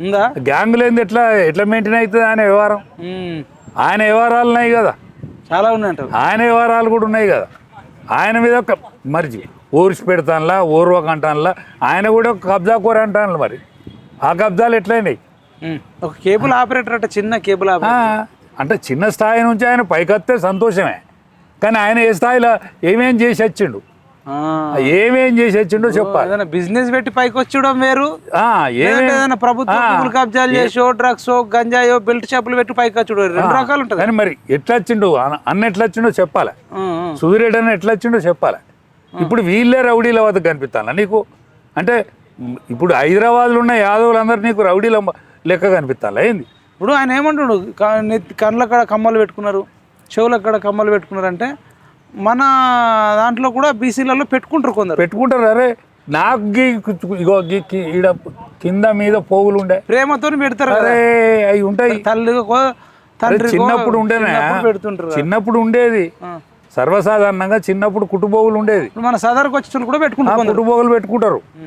ఉందా? గ్యాంగ్ లేనిది ఎట్లా ఎట్లా మెయింటైన్ అవుతుంది ఆయన వ్యవహారం. ఆయన వ్యవహారాలు ఉన్నాయి కదా. చాలా ఉన్నాయంటారు. ఆయన వ్యవహారాలు కూడా ఉన్నాయి కదా. ఆయన మీద ఒక మరి ఊరిసి పెడతానులా ఊర్వకంటానులా ఆయన కూడా ఒక కబ్జా కూర అంటాను మరి. ఆ కబ్జాలు ఎట్లయినాయి. ఒక కేబుల్ ఆపరేటర్ అంటే చిన్న కేబుల్ అంటే చిన్న స్థాయి నుంచి ఆయన పైకొస్తే సంతోషమే. కానీ ఆయన ఏ స్థాయిలో ఏమేం చేసి వచ్చిండు. ఏమేం చేసి వచ్చిండో చెప్పాలి. ఏదైనా బిజినెస్ పెట్టి పైకి వచ్చడం వేరు ఏదైనా ప్రభుత్వ కబ్జాలు చేసో డ్రగ్స్ గంజాయో బెల్ట్ షాపులు పెట్టి పైకి వచ్చుడు. రెండు రకాలు ఉంటుంది. కానీ మరి ఎట్లా వచ్చిండు? అన్న- ఎట్లా వచ్చిండో చెప్పాలి. సుధీరెడ్డి అన్న ఎట్లా వచ్చిండో చెప్పాలి. ఇప్పుడు వీళ్ళే రౌడీల వద్ద కనిపిస్తాను నీకు? అంటే ఇప్పుడు హైదరాబాద్లో ఉన్న యాదవులందరూ నీకు రౌడీల లెక్క కనిపిస్తాను ఏంది? ఇప్పుడు ఆయన ఏమంటుడు? క- నెత్తి కళ్ళ కాడ కమ్మలు పెట్టుకున్నారు. చెవుల కాడ కమ్మలు పెట్టుకున్నారు అంటే మన దాంట్లో కూడా బీసీలలో పెట్టుకుంటారు కొందరు. పెట్టుకుంటారు. అరే నాకు గీ ఇగో ఈడ కింద మీద పోగులు ఉండే. ప్రేమతో పెడతారు అరే అవి ఉంటాయి. తల్లి తండ్రి చిన్నప్పుడు ఉండేనా. పెడుతుంటారు. చిన్నప్పుడు ఉండేది. సర్వసాధారణంగా చిన్నప్పుడు కుటుంబోగులు ఉండేది. మన సదరకు వచ్చి కూడా పెట్టుకుంటారు కుటుంబోగులు పెట్టుకుంటారు.